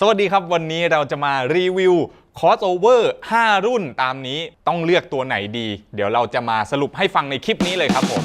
สวัสดีครับ วันนี้เราจะมารีวิวคอสโอเวอร์5รุ่นตามนี้ต้องเลือกตัวไหนดี เดี๋ยวเราจะมาสรุปให้ฟังในคลิปนี้เลยครับผม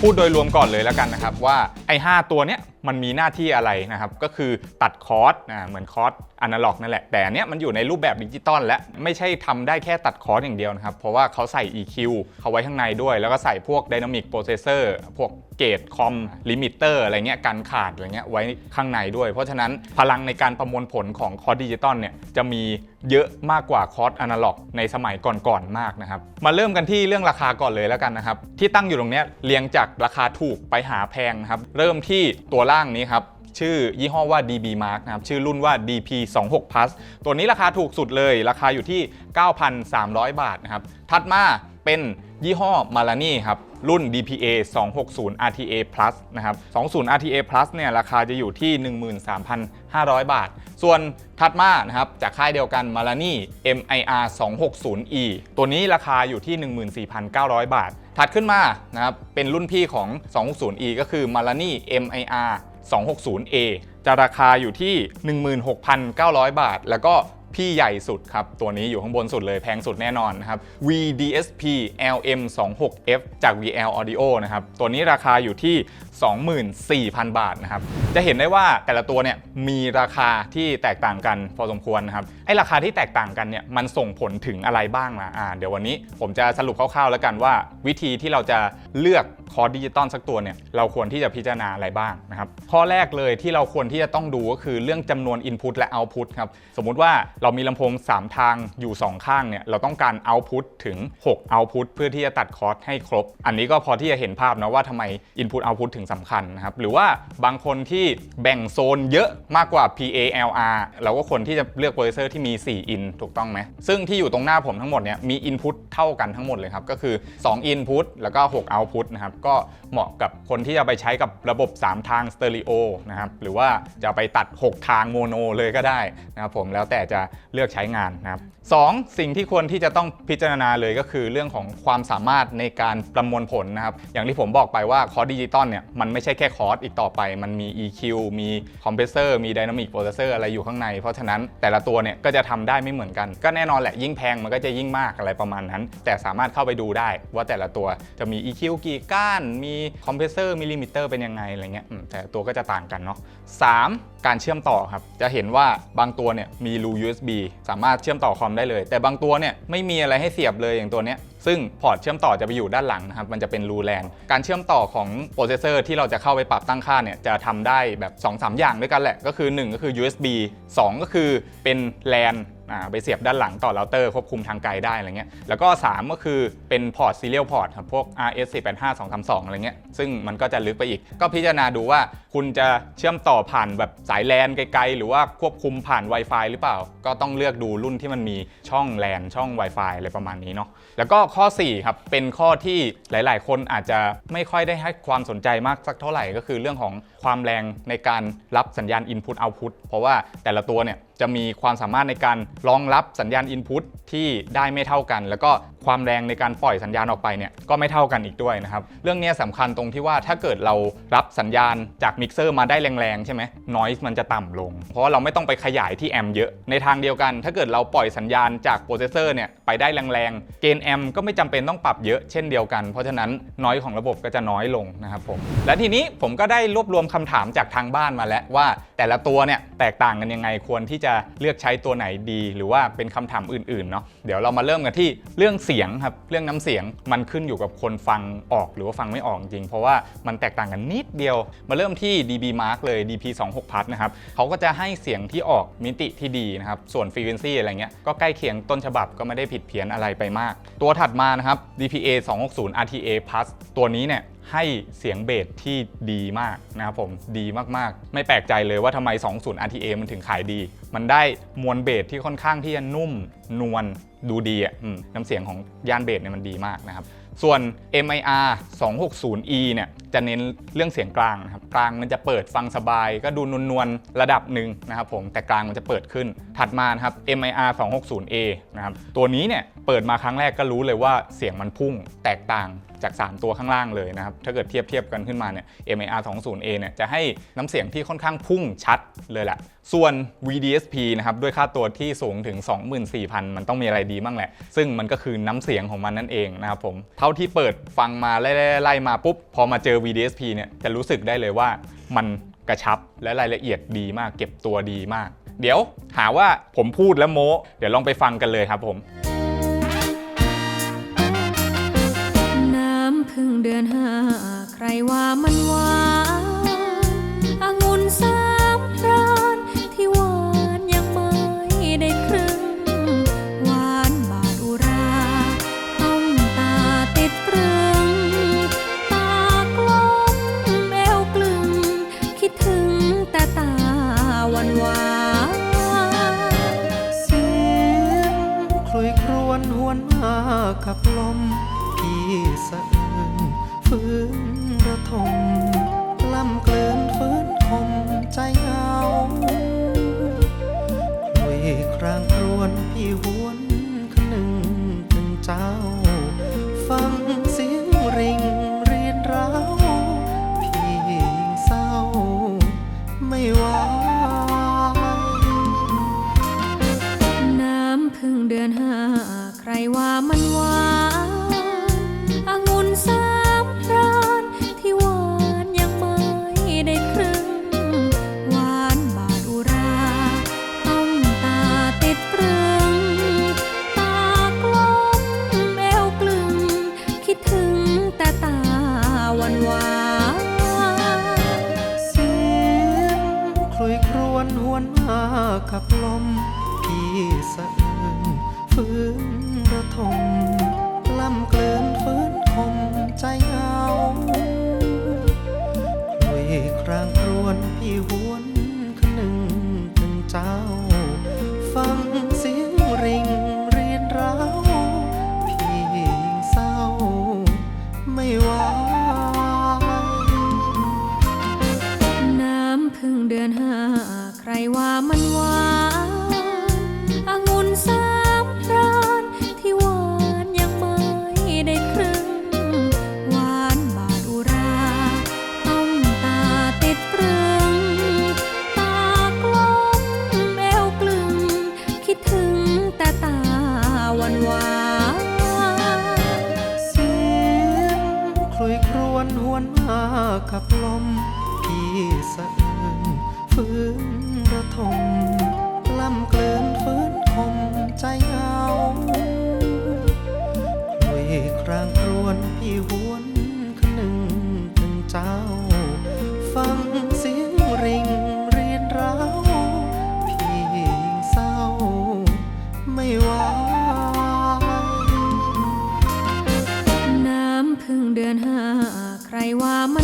พูดโดยรวมก่อนเลยแล้วกันนะครับว่าไอ้5ตัวเนี้ย มันมีหน้าที่อะไรนะครับ ก็คือตัดคอร์สนะเหมือนคอร์สอนาล็อกนั่นแหละ แต่อันเนี้ยมันอยู่ในรูปแบบดิจิตอลและไม่ใช่ทำได้แค่ตัดคอร์สอย่างเดียวนะครับ เพราะว่าเขาใส่ EQ เขาไว้ข้างในด้วย แล้วก็ใส่พวก Dynamic Processor พวกเกตคอมลิมิเตอร์อะไรเงี้ยกันขาดอะไรเงี้ยไว้ข้างในด้วย เพราะฉะนั้นพลังในการประมวลผลของคอร์สดิจิตอลเนี่ยจะมีเยอะมากกว่าคอร์สอนาล็อกในสมัยก่อนๆมากนะครับ มาเริ่มกันที่เรื่องราคาก่อนเลยแล้วกันนะครับ ที่ตั้งอยู่ตรงเนี้ยเรียงจากราคาถูกไปหาแพงนะครับ เริ่มที่ตัวล่างนี้ครับ ชื่อยี่ห้อว่า DB Mark นะครับ ชื่อรุ่นว่า DP 2 6 Plus ตัวนี้ราคาถูกสุดเลย ราคาอยู่ที่ 9,300 บาทนะครับ ถัดมาเป็นยี่ห้อ Marani ครับ รุ่น DPA 260 RTA Plus นะครับ20 RTA Plus เนี่ยราคาจะอยู่ที่ 13,500 บาท ส่วนถัดมานะครับจากค่ายเดียวกัน Marani MIR 260E ตัวนี้ราคาอยู่ที่ 14,900 บาท ถัดขึ้นมานะครับเป็นรุ่นพี่ของ 260E ก็คือ Marani MIR 260A จะราคาอยู่ที่ 16,900 บาท แล้วก็ พี่ใหญ่สุดครับ ตัวนี้อยู่ข้างบนสุดเลยแพงสุดแน่นอนนะครับ VDSP LM 26F จาก VL Audio นะครับ ตัวนี้ราคาอยู่ที่ 24,000 บาทนะครับ จะเห็นได้ว่าแต่ละตัวเนี่ยมีราคาที่แตกต่างกันพอสมควรนะครับ ไอ้ราคาที่แตกต่างกันเนี่ยมันส่งผลถึงอะไรบ้างนะอ่าเดี๋ยววันนี้ผมจะสรุปคร่าวๆ แล้วกันว่า วิธีที่เราจะเลือกคอร์สดิจิตอลสักตัวเนี่ยเราควรที่จะพิจารณาอะไรบ้างนะครับข้อแรกเลยที่เราควรที่จะต้องดูก็คือเรื่องจำนวน Input และ Output ครับสมมุติว่าเรามีลำโพง 3 ทางอยู่ 2 ข้างเนี่ยเราต้องการ Output ถึง 6 Output เพื่อที่จะตัดคอร์สให้ครบ อันนี้ก็พอที่จะเห็นภาพนะว่าทำไม Input Output ถึงสำคัญนะครับหรือว่าบางคนที่แบ่งโซนเยอะมากกว่า PALR เราก็ควรที่จะเลือกโปรเซสเซอร์ที่มี4 in ถูกต้องไหมซึ่งที่อยู่ตรงหน้าผมทั้งหมดเนี่ยมี Input เท่ากันทั้งหมดเลยครับก็คือ 2 Input แล้วก็ 6 Output นะครับก็เหมาะกับคนที่จะไปใช้กับระบบ 3 ทางสเตอริโอนะครับหรือว่าจะไปตัด 6 ทางโมโนเลยก็ได้นะครับผมแล้วแต่จะเลือกใช้งานนะครับ 2. สิ่งที่ควรที่จะต้องพิจารณาเลยก็คือเรื่องของความสามารถในการประมวลผลนะครับ อย่างที่ผมบอกไปว่าคอร์สดิจิตอลเนี่ยมันไม่ใช่แค่คอร์สอีกต่อไป มันมี EQ มีคอมเพรสเซอร์มี Dynamic Processor อะไรอยู่ข้างใน เพราะฉะนั้นแต่ละตัวเนี่ยก็จะทำได้ไม่เหมือนกัน ก็แน่นอนแหละยิ่งแพงมันก็จะยิ่งมากอะไรประมาณนั้น แต่สามารถเข้าไปดูได้ว่าแต่ละตัวจะมี EQ กี่ก้าน มีคอมเพรสเซอร์มีลิมิเตอร์เป็นยังไงอะไรเงี้ยแต่ตัวก็จะต่างกันเนาะ 3. การเชื่อมต่อครับ จะเห็นว่าบางตัวเนี่ยมีรู USB สามารถเชื่อมต่อคอมได้เลย แต่บางตัวเนี่ยไม่มีอะไรให้เสียบเลยอย่างตัวเนี้ยซึ่งพอร์ตเชื่อมต่อจะไปอยู่ด้านหลังนะครับ มันจะเป็นรูแลนการเชื่อมต่อของโปรเซสเซอร์ที่เราจะเข้าไปปรับตั้งค่าเนี่ยจะทำได้แบบ 2-3 อย่างด้วยกันแหละ ก็คือ 1 ก็คือ USB 2 ก็คือเป็นแลน ไปเสียบด้านหลังต่อเราเตอร์ควบคุมทางไกลได้อะไรเงี้ยแล้วก็ 3 ก็คือเป็นพอร์ต Serial Port ครับพวก RS 485 232อะไรเงี้ยซึ่งมันก็จะลึกไปอีก ก็พิจารณาดูว่าคุณจะเชื่อมต่อผ่านแบบสายแลนไกลๆ หรือว่าควบคุมผ่าน Wi-Fi หรือเปล่า ก็ต้องเลือกดูรุ่นที่มันมีช่องแลนช่อง Wi-Fi อะไรประมาณนี้เนาะแล้วก็ข้อ4ครับเป็นข้อที่หลาย ๆ คนอาจจะไม่ค่อยได้ให้ความสนใจมากสักเท่าไหร่ก็คือเรื่องของความแรงในการรับสัญญาณ Input Output เพราะว่าแต่ละตัวเนี่ยจะมีความสามารถในการรองรับสัญญาณ Input ที่ได้ไม่เท่ากัน แล้วก็ความแรงในการปล่อยสัญญาณออกไปเนี่ยก็ไม่เท่ากันอีกด้วยนะครับ เรื่องนี้สำคัญตรงที่ว่าถ้าเกิดเรารับสัญญาณจากมิกเซอร์มาได้แรงๆ ใช่ไหมนอยส์มันจะต่ำลง เพราะว่าเราไม่ต้องไปขยายที่แอมป์เยอะ ในทางเดียวกัน ถ้าเกิดเราปล่อยสัญญาณจากโปรเซสเซอร์เนี่ยไปได้แรงๆ เกณฑ์แอมป์ก็ไม่จำเป็นต้องปรับเยอะเช่นเดียวกัน เพราะฉะนั้นนอยส์ของระบบก็จะน้อยลงนะครับผม และทีนี้ผมก็ได้รวบรวมคำถามจากทางบ้านมาแล้วว่า แต่ละตัวเนี่ยแตกต่างกันยังไงควรที่จะเลือกใช้ตัวไหนดี หรือว่าเป็นคำถามอื่นๆเนาะเดี๋ยวเรามาเริ่มกันที่เรื่องเสียงครับเรื่องน้ำเสียงมันขึ้นอยู่กับคนฟังออกหรือว่าฟังไม่ออกจริง เพราะว่ามันแตกต่างกันนิดเดียว มาเริ่มที่ DB Mark เลย DP 2 6 Plus นะครับเขาก็จะให้เสียงที่ออกมิติที่ดีนะครับส่วน Frequency อะไรเงี้ยก็ใกล้เคียงต้นฉบับก็ไม่ได้ผิดเพี้ยนอะไรไปมาก ตัวถัดมานะครับ DPA 260 RTA Plus ตัวนี้เนี่ย ให้เสียงเบสที่ดีมากนะครับผมดีมากๆ ไม่แปลกใจเลยว่าทำไม 20 RTA มันถึงขายดี มันได้มวลเบสที่ค่อนข้างที่จะนุ่มนวลดูดีอะอืมน้ำเสียงของยานเบสเนี่ยมันดีมากนะครับ ส่วน MIR 260E เนี่ย จะเน้นเรื่องเสียงกลางนะครับกลางมันจะเปิดฟังสบาย ก็ดูนวลๆระดับหนึ่งนะครับผมแต่กลางมันจะเปิดขึ้น ถัดมานะครับ MIR 260A นะครับตัวนี้เนี่ยเปิดมาครั้งแรกก็รู้เลยว่าเสียงมันพุ่งแตกต่างจาก 3 ตัวข้างล่างเลยนะครับถ้าเกิดเทียบเทียบกันขึ้นมาเนี่ย MAR 20A เนี่ยจะให้น้ำเสียงที่ค่อนข้างพุ่งชัดเลยแหละส่วน VDSP นะครับด้วยค่าตัวที่สูงถึง 24,000 มันต้องมีอะไรดีบ้างแหละ ซึ่งมันก็คือน้ำเสียงของมันนั่นเองนะครับผมเท่าที่เปิดฟังมาไล่ๆมาปุ๊บพอมาเจอ VDSP เนี่ยจะรู้สึกได้เลยว่ามันกระชับและรายละเอียดดีมาก เก็บตัวดีมาก เดี๋ยวหาว่าผมพูดแล้วโม้ เดี๋ยวลองไปฟังกันเลยครับผม น้ำพึ่งเดือนห้าใครว่ามันหวาน รว่ามันหวานองุ่นสามพรานที่หวานยังไม่ได้ครึ่ง หวานบาดุรา ต้องตาติดตรึง ตากลมแมวกลึง คิดถึงแต่ตาหวันหวานเสียงคลุยครวนหวนมากับลมพี่สะอื้นฟื้น ร กับลมพี่สะอื้นฟื้นระทมลำเกลืนฟื้นคมใจเหงาคลุยครางครวนพี่หวนคนึงถึงเจ้า ฟังเสียงริงเรียนร้าวพี่ยิ่งเศร้า ไม่ไหวน้ำพึ่งเดือนห้าใครว่ามัน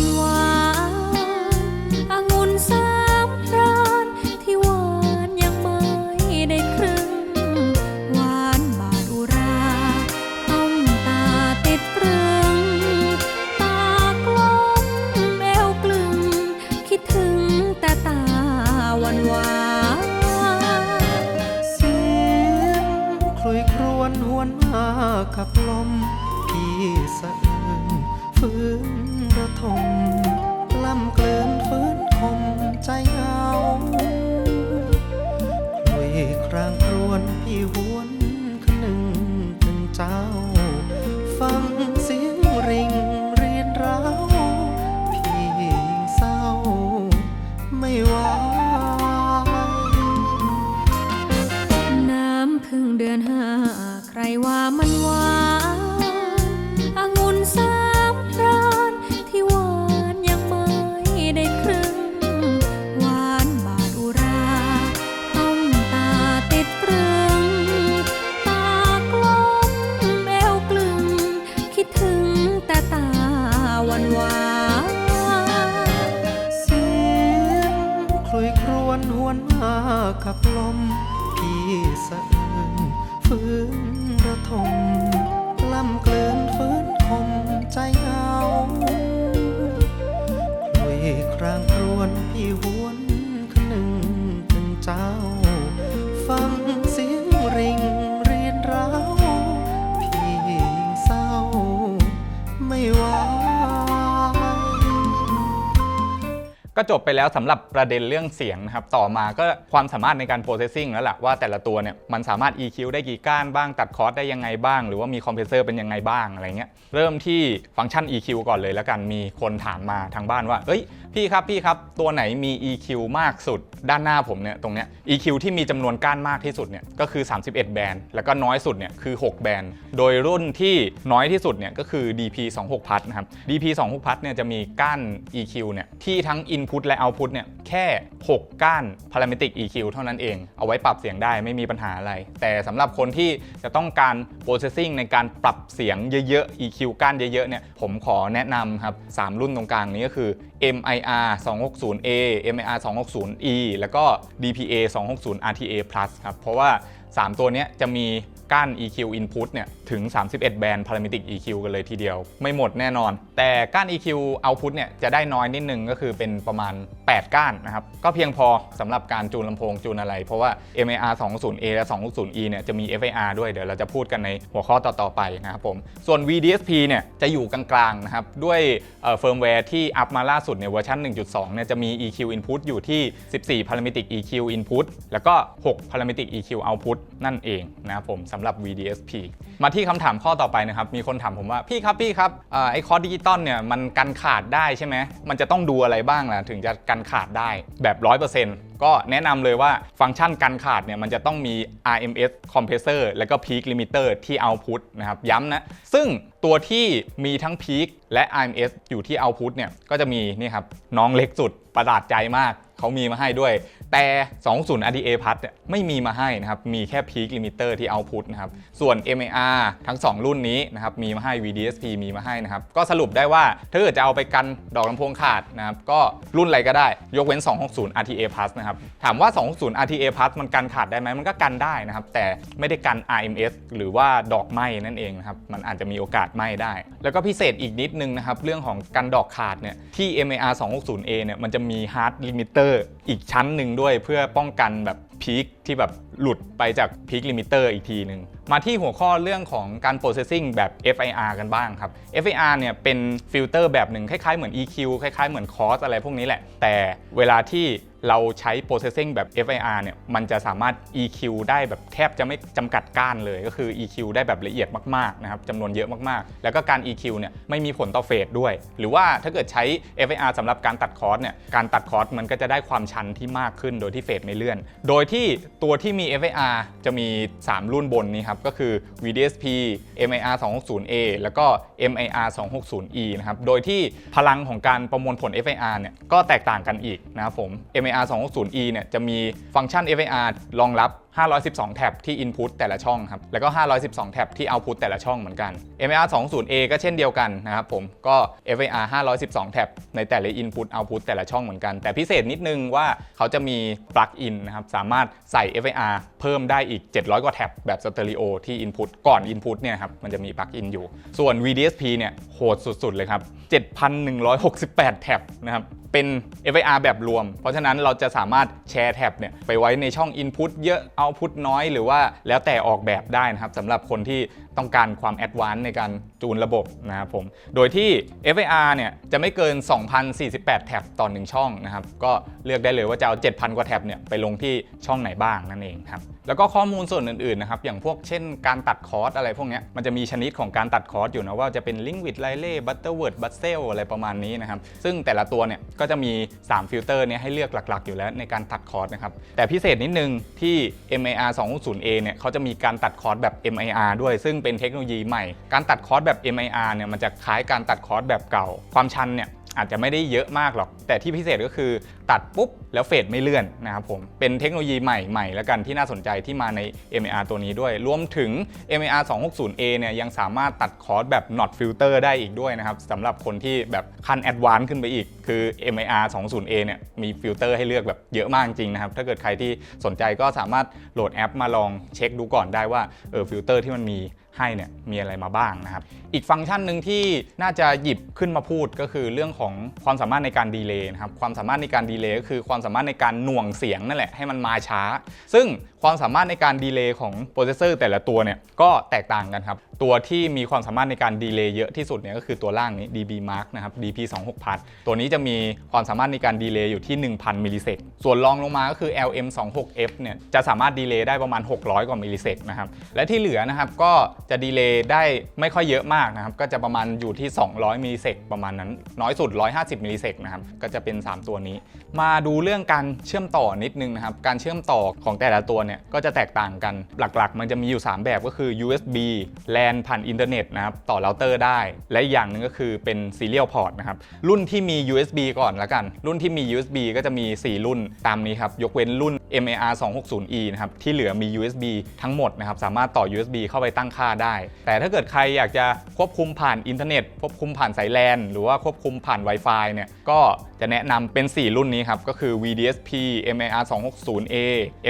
ก็จบไปแล้วสำหรับประเด็นเรื่องเสียงนะครับ ต่อมาก็ความสามารถในการ processing แล้วล่ะว่าแต่ละตัวเนี่ยมันสามารถ EQ ได้กี่ก้านบ้างตัดคอร์สได้ยังไงบ้าง หรือว่ามีคอมเพรสเซอร์เป็นยังไงบ้างอะไรเงี้ยเริ่มที่ฟังก์ชัน EQ ก่อนเลยแล้วกันมีคนถามมาทางบ้านว่าเอ้ย พี่ครับพี่ครับตัวไหนมี EQ มากสุด ด้านหน้าผมเนี่ยตรงเนี้ย EQ ที่มีจำนวนก้านมากที่สุดเนี่ยก็คือ 31 แบนด์แล้วก็น้อยสุดเนี่ยคือ 6 แบนด์โดยรุ่นที่น้อยที่สุดเนี่ยก็คือ DP 26พัทนะครับ DP 26พัทเนี่ยจะมีก้าน EQ เนี่ยที่ทั้ง Input และ Output เนี่ยแค่ 6 ก้าน Parametric EQ เท่านั้นเอง เอาไว้ปรับเสียงได้ไม่มีปัญหาอะไร แต่สำหรับคนที่จะต้องการ processing ในการปรับเสียงเยอะๆ EQ ก้านเยอะๆเนี่ยผมขอแนะนำครับ3รุ่นตรงกลางนี้ก็คือ MI MIR 260A MIR 260E แล้วก็ DPA 260 RTA Plus ครับ เพราะว่า 3 ตัวนี้จะมี ก้าน EQ input เนี่ยถึง 31 แบนด์ parametric EQ กันเลยทีเดียว ไม่หมดแน่นอน แต่ก้าน EQ output เนี่ยจะได้น้อยนิดนึงก็คือเป็นประมาณ 8 ก้านนะครับ ก็เพียงพอสำหรับการจูนลำโพงจูนอะไร เพราะว่า MAR 20A และ 260E เนี่ยจะมี FAR ด้วยเดี๋ยวเราจะพูดกันในหัวข้อต่อ ๆ ไปนะครับผมส่วน VDSP เนี่ยจะอยู่กลางๆนะครับด้วยเฟิร์มแวร์ที่อัพมาล่าสุดในเวอร์ชัน1.2เนี่ยจะมี EQ input อยู่ที่ 14 parametric EQ input แล้วก็ 6 parametric EQ output นั่นเองนะครับผมสำหรับ VDSP มาที่คำถามข้อต่อไปนะครับ มีคนถามผมว่าพี่ครับพี่ครับออไอคอร์สดิจิตอลเนี่ยมันกันขาดได้ใช่ไหม มันจะต้องดูอะไรบ้างล่ะถึงจะกันขาดได้แบบ 100%ก็แนะนำเลยว่าฟังก์ชันกันขาดเนี่ยมันจะต้องมี RMS compressor แล้วก็ peak limiter ที่ output นะครับย้ำนะ ซึ่งตัวที่มีทั้ง peak และ RMS อยู่ที่ output เนี่ยก็จะมีนี่ครับน้องเล็กสุดประหลาดใจมาก เขามีมาให้ด้วย แต่ 20 RDA พัดเนี่ยไม่มีมาให้นะครับ มีแค่ peak limiter ที่ output นะครับ ส่วน MAR ทั้ง 2 รุ่นนี้นะครับ มีมาให้ VDSP มีมาให้นะครับ ก็สรุปได้ว่าถ้าเกิดจะเอาไปกันดอกลำโพงขาดนะครับ ก็รุ่นอะไรก็ได้ ยกเว้น 260 RTA Plus นะครับ ถามว่า 260 RTA Plus มันกันขาดได้ไหมมันก็กันได้นะครับ แต่ไม่ได้กัน RMS หรือว่าดอกไหมนั่นเองนะครับ มันอาจจะมีโอกาสไหมได้ แล้วก็พิเศษอีกนิดนึงนะครับ เรื่องของกันดอกขาดเนี่ย ที่ MAR 260A เนี่ย มันจะมี hard limiter อีกชั้นหนึ่งด้วยเพื่อป้องกันแบบพีคที่แบบ หลุดไปจากพีคลิมิเตอร์อีกทีหนึ่งมาที่หัวข้อเรื่องของการ processing แบบ FIR กันบ้างครับ FIR เนี่ยเป็นฟิลเตอร์แบบหนึ่งคล้ายๆเหมือน EQ คล้ายๆเหมือน COS อะไรพวกนี้แหละ แต่เวลาที่เราใช้ processing แบบ FIR เนี่ย มันจะสามารถ EQ ได้แบบแทบจะไม่จำกัดก้านเลย ก็คือ EQ ได้แบบละเอียดมากๆนะครับจำนวนเยอะมากๆ แล้วก็การ EQ เนี่ยไม่มีผลต่อเฟสด้วย หรือว่าถ้าเกิดใช้ FIR สำหรับการตัดคอร์สเนี่ย การตัดคอร์สมันก็จะได้ความชันที่มากขึ้นโดยที่เฟสไม่เลื่อน โดยที่ตัวที่มี FIR จะมี 3 รุ่นบนนี้ครับ ก็คือ VDSP MIR 260A แล้วก็ MIR 260E นะครับ โดยที่พลังของการประมวลผล FIR เนี่ยก็แตกต่างกันอีกนะครับผม MIR 260E เนี่ยจะมีฟังก์ชัน FIR รองรับ 512 แท็บที่ Input แต่ละช่องครับ แล้วก็ 512 แท็บที่ Output แต่ละช่องเหมือนกัน MIR 20A ก็เช่นเดียวกันนะครับผม ก็ FIR 512 แท็บในแต่ละ Input Output แต่ละช่องเหมือนกัน แต่พิเศษนิดนึงว่าเขาจะมี Plug-in นนะครับ สามารถใส่ FIR เพิ่มได้อีก 700 กว่าแท็บแบบสเตอริโอที่ Input ก่อน Input เนี่ยครับ มันจะมี Plug-in อยู่ ส่วน VDSP เนี่ยโหดสุดๆเลยครับ 7,168 แท็บนะครับ เป็น FIR แบบรวม เพราะฉะนั้นเราจะสามารถแชร์แท็บเนี่ยไปไว้ในช่อง Input เยอะ Output น้อย หรือว่าแล้วแต่ออกแบบได้นะครับสำหรับคนที่ต้องการความแอดวานซ์ในการจูนระบบนะครับผม โดยที่ FIR เนี่ยจะไม่เกิน 2,048 แท็บต่อ 1 ช่องนะครับ ก็เลือกได้เลยว่าจะเอา 7,000 กว่าแท็บเนี่ยไปลงที่ช่องไหนบ้างนั่นเองครับ แล้วก็ข้อมูลส่วนอื่นๆนะครับ อย่างพวกเช่นการตัดคอร์สอะไรพวกนี้มันจะมีชนิดของการตัดคอร์สอยู่นะว่าจะเป็น Link with Riley Butterworth b u t z e l อะไรประมาณนี้นะครับ ซึ่งแต่ละตัวเนี่ยก็จะมี 3 ฟิลเตอร์เนี่ยให้เลือกหลักๆ อยู่แล้วในการตัดคอร์สนะครับ แต่พิเศษนิดนึงที่ MIR 2 0 A เนี่ยเขาจะมีการตัดคอร์สแบบ MIR ด้วยซึ่งเป็นเทคโนโลยีใหม่ การตัดคอร์สแบบ MIR เนี่ยมันจะคล้ายการตัดคอร์สแบบเก่า ความชันเนี่ยอาจจะไม่ได้เยอะมากหรอก แต่ที่พิเศษก็คือตัดปุ๊บ แล้วเฟดไม่เลื่อนนะครับผม เป็นเทคโนโลยีใหม่ๆแล้วกันที่น่าสนใจที่มาใน MIR ตัวนี้ด้วย รวมถึง MIR 260A เนี่ยยังสามารถตัดคอร์สแบบ not filter ได้อีกด้วยนะครับสำหรับคนที่แบบขั้นแอดวานซ์ขึ้นไปอีก คือ MIR 20A เนี่ยมีฟิลเตอร์ให้เลือกแบบเยอะมากจริงนะครับ ถ้าเกิดใครที่สนใจก็สามารถโหลดแอปมาลองเช็คดูก่อนได้ว่าเออฟิลเตอร์ที่มันมี ให้เนี่ยมีอะไรมาบ้างนะครับ อีกฟังก์ชันหนึ่งที่น่าจะหยิบขึ้นมาพูดก็คือเรื่องของความสามารถในการดีเลย์นะครับความสามารถในการดีเลย์ก็คือความสามารถในการหน่วงเสียงนั่นแหละให้มันมาช้า ซึ่งความสามารถในการดีเลย์ของโปรเซสเซอร์แต่ละตัวเนี่ยก็แตกต่างกันครับ ตัวที่มีความสามารถในการดีเลย์เยอะที่สุดเนี่ยก็คือตัวล่างนี้ dB mark นะครับ dp 2 6พัทตัวนี้จะมีความสามารถในการดีเลย์อยู่ที่ 1,000มิลลิเซกส่วนรองลงมาก็คือ lm 2 6 f เนี่ยจะสามารถดีเลย์ได้ประมาณ 600 กว่ามิลลิเซกนะครับและที่เหลือนะครับก็จะดีเลย์ได้ไม่ค่อยเยอะมากนะครับ ก็จะประมาณอยู่ที่ 200มิลลิเซกประมาณนั้น น้อยสุด 150มิลลิเซกนะครับ ก็จะเป็น 3 ตัวนี้ มาดูเรื่องการเชื่อมต่อนิดนึงนะครับ การเชื่อมต่อของแต่ละตัวเนี่ยก็จะแตกต่างกัน หลักๆ มันจะมีอยู่ 3 แบบก็คือ USB LAN ผ่านอินเทอร์เน็ตนะครับ ต่อเราเตอร์ได้ และอีกอย่างหนึ่งก็คือเป็น Serial Port นะครับ รุ่นที่มี USB ก่อนละกัน รุ่นที่มี USB ก็จะมี 4 รุ่นตามนี้ครับ ยกเว้นรุ่น MAR 260E นะครับที่เหลือมี USB ทั้งหมดนะครับสามารถต่อ USB เข้าไปตั้งค่าได้ แต่ถ้าเกิดใครอยากจะควบคุมผ่านอินเทอร์เน็ตควบคุมผ่านสายแลนหรือว่าควบคุมผ่าน Wi-Fi เนี่ยก็จะแนะนำเป็น 4 รุ่นนี้ครับ ก็คือ VDSP MAR 260A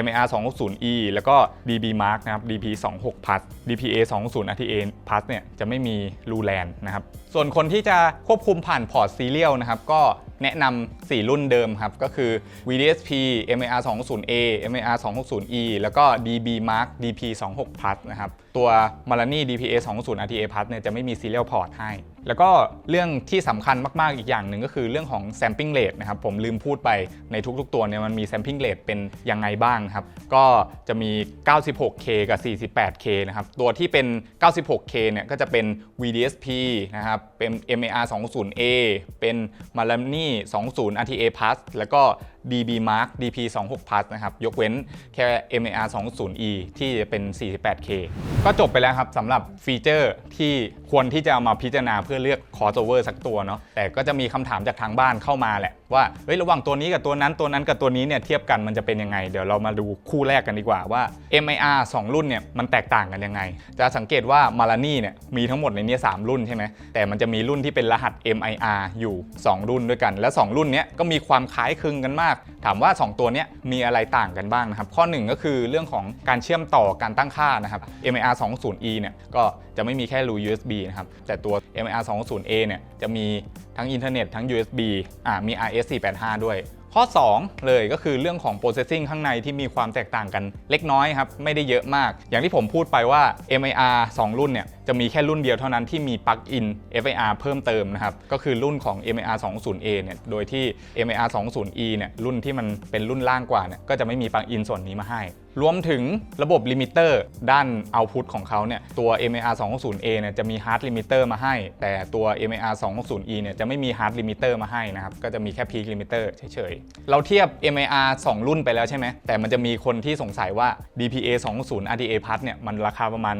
MAR 260E แล้วก็ DB Mark นะครับ DP 26 Plus DPA 260 RTA Plus เนี่ยจะไม่มีรูแลนนะครับ ส่วนคนที่จะควบคุมผ่านพอร์ตซีเรียลนะครับก็แนะนำ 4 รุ่นเดิมครับก็คือ VDSP MAR 260A MAR 260E แล้วก็ DB Mark DP 26 Plus นะครับตัว m a l a n i DPA 260 RTA Plus เนี่ยจะไม่มีซีเรียลพอร์ตให้แล้วก็เรื่องที่สำคัญมากๆอีกอย่างหนึ่งก็คือเรื่องของ sampling rate นะครับผมลืมพูดไปในทุกๆตัวเนี่ยมันมี sampling rate เป็นยังไงบ้างครับ ก็จะมี 96K กับ 48K นะครับ ตัวที่เป็น 96K เนี่ยก็จะเป็น VDSP นะครับ เป็น MAR 2 0 A เป็น Marani 20 RTA Plus แล้วก็ DB Mark DP 26 Plus นะครับ ยกเว้นแค่ MAR 20E ที่จะเป็น 48K ก็จบไปแล้วครับสำหรับฟีเจอร์ที่ควรที่จะเอามาพิจารณาเพื่อเลือก crossover สักตัวเนาะแต่ก็จะมีคำถามจากทางบ้านเข้ามาแหละว่าเฮ้ยระหว่างตัวนี้กับตัวนั้นตัวนั้นกับตัวนี้เนี่ยเทียบกันมันจะเป็นยังไง เดี๋ยวเรามาดูคู่แรกกันดีกว่าว่า MIR 2 รุ่นเนี่ยมันแตกต่างกันยังไง จะสังเกตว่า Marani เนี่ยมีทั้งหมดในนี้3รุ่นใช่ไหมแต่มันจะมีรุ่นที่เป็นรหัส MIR อยู่ 2 รุ่นด้วยกัน และ 2 รุ่นเนี้ยก็มีความคล้ายคลึงกันมากถามว่า 2 ตัวนี้มีอะไรต่างกันบ้างนะครับ ข้อ 1 ก็คือเรื่องของการเชื่อมต่อการตั้งค่านะครับ MIR 20E เนี่ยก็จะไม่มีแค่รู USB นะครับ แต่ตัว MIR 20A เนี่ยจะมีทั้งอินเทอร์เน็ตทั้ง USB อ่ามี RS485 ด้วย ข้อ 2 เลยก็คือเรื่องของ processing ข้างในที่มีความแตกต่างกันเล็กน้อยครับ ไม่ได้เยอะมาก อย่างที่ผมพูดไปว่า MIR 2 รุ่นเนี่ย จะมีแค่รุ่นเดียวเท่านั้นที่มีปลั๊กอิน FIR เพิ่มเติมนะครับ ก็คือรุ่นของ MIR 20A เนี่ย โดยที่ MIR 20E เนี่ย รุ่นที่มันเป็นรุ่นล่างกว่าเนี่ย ก็จะไม่มีปลั๊กอินส่วนนี้มาให้รวมถึงระบบลิมิเตอร์ด้านเอาพุตของเขาเนี่ยตัว MAR 260A เนี่ยจะมีฮาร์ดลิมิเตอร์มาให้ แต่ตัว MAR 260E เนี่ยจะไม่มีฮาร์ดลิมิเตอร์มาให้นะครับ ก็จะมีแค่พีคลิมิเตอร์เฉยๆ เราเทียบ MAR 2 รุ่นไปแล้วใช่ไหม แต่มันจะมีคนที่สงสัยว่า DPA 2 6 0 RDA Plus เนี่ยมันราคาประมาณ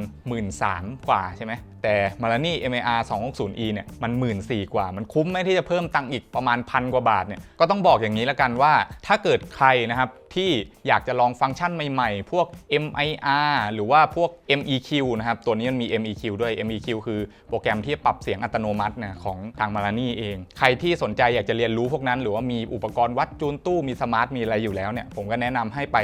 13,000กว่าใช่ไหม แต่ Marani MAR 260E เนี่ยมัน1 4ื่นกว่า มันคุ้มไหมที่จะเพิ่มตังค์อีกประมาณพันกว่าบาทเนี่ยก็ต้องบอกอย่างนี้ล้วกันว่าถ้าเกิดใครนะครับที่อยากจะลองฟังก์ชันใหม่ๆ พวก MIR หรือว่าพวก MEQ นะครับ ตัวนี้มันมี MEQ ด้วย MEQ คือโปรแกรมที่ปรับเสียงอัตโนมัตินะของทาง Marani เอง ใครที่สนใจอยากจะเรียนรู้พวกนั้น หรือว่ามีอุปกรณ์วัดจูนตู้มีสมาร์ทมีอะไรอยู่แล้วเนี่ย ผมก็แนะนำให้ไป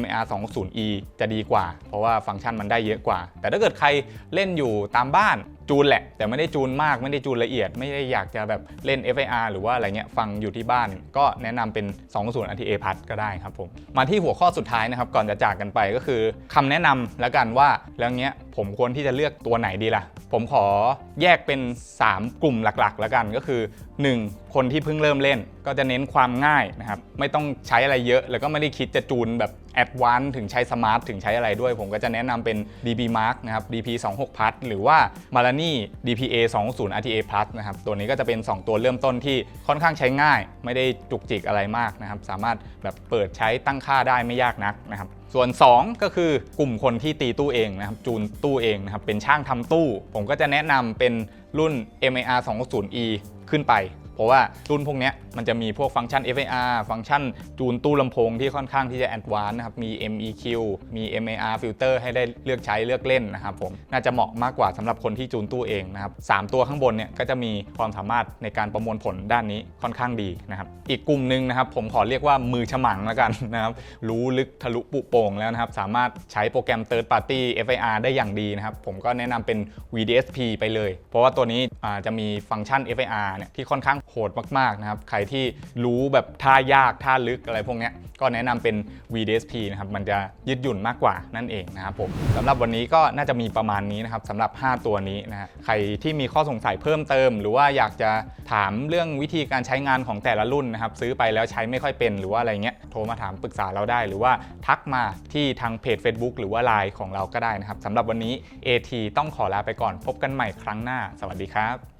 MIR 2 0 e จะดีกว่า เพราะว่าฟังก์ชันมันได้เยอะกว่า แต่ถ้าเกิดใครเล่นอยู่ตามบ้านจูนแหละ แต่ไม่ได้จูนมากไม่ได้จูนละเอียด ไม่ได้อยากจะแบบเล่น FIR หรือว่าอะไรเงี้ยฟังอยู่ที่บ้าน ก็แนะนำเป็น 20 RTA Plus ก็ได้ครับผม มาที่หัวข้อสุดท้ายนะครับ ก่อนจะจากกันไปก็คือคำแนะนำแล้วกันว่าแล้วเงี้ยผมควรที่จะเลือกตัวไหนดีล่ะ ผมขอแยกเป็น 3 กลุ่มหลักๆ แล้วกันก็คือ 1. คนที่เพิ่งเริ่มเล่น ก็จะเน้นความง่ายนะครับไม่ต้องใช้อะไรเยอะ แล้วก็ไม่ได้คิดจะจูนแบบแอดวานถึงใช้สมาร์ทถึงใช้อะไรด้วย ผมก็จะแนะนำเป็น DB Mark นะครับ DP 26 Plus หรือว่า Marani DPA 20 RTA Plus นะครับตัวนี้ก็จะเป็น 2 ตัวเริ่มต้นที่ค่อนข้างใช้ง่าย ไม่ได้จุกจิกอะไรมากนะครับสามารถแบบเปิดใช้ตั้งค่าได้ไม่ยากนักนะครับ ส่วน 2 ก็คือกลุ่มคนที่ตีตู้เองนะครับจูนตู้เองนะครับเป็นช่างทำตู้ ผมก็จะแนะนำเป็นรุ่น MAR 2 0 E ขึ้นไป ราะว่ารุ่นพวกนี้มันจะมีพวกฟังก์ชัน FIR ฟังก์ชันจูนตู้ลำโพงที่ค่อนข้างที่จะแอดวานซ์นะครับมี MEQ มี MAR filter ให้ได้เลือกใช้เลือกเล่นนะครับผมน่าจะเหมาะมากกว่าสำหรับคนที่จูนตู้เองนะครับสามตัวข้างบนเนี่ยก็จะมีความสามารถในการประมวลผลด้านนี้ค่อนข้างดีนะครับอีกกลุ่มหนึ่งนะครับผมขอเรียกว่ามือฉมังแล้วกันนะครับรู้ลึกทะลุปุโป่งแล้วนะครับสามารถใช้โปรแกรม Third Party FIR ได้อย่างดีนะครับผมก็แนะนำเป็น VDSP ไปเลย เพราะว่าตัวนี้จะมีฟังก์ชัน FIR เนี่ยที่ค่อนข้างโหโหดมากๆนะครับ ใครที่รู้แบบท่ายากท่าลึกอะไรพวกนี้ก็แนะนำเป็น VDSP นะครับ มันจะยืดหยุ่นมากกว่านั่นเองนะครับผมสำหรับวันนี้ก็น่าจะมีประมาณนี้นะครับสำหรับ 5 ตัวนี้นะฮะใครที่มีข้อสงสัยเพิ่มเติม หรือว่าอยากจะถามเรื่องวิธีการใช้งานของแต่ละรุ่นนะครับ ซื้อไปแล้วใช้ไม่ค่อยเป็นหรือว่าอะไรเงี้ยโทรมาถามปรึกษาเราได้ หรือว่าทักมาที่ทางเพจ Facebook หรือว่า Line ของเราก็ได้นะครับสำหรับวันนี้ AT ต้องขอลาไปก่อนพบกันใหม่ครั้งหน้า สวัสดีครับ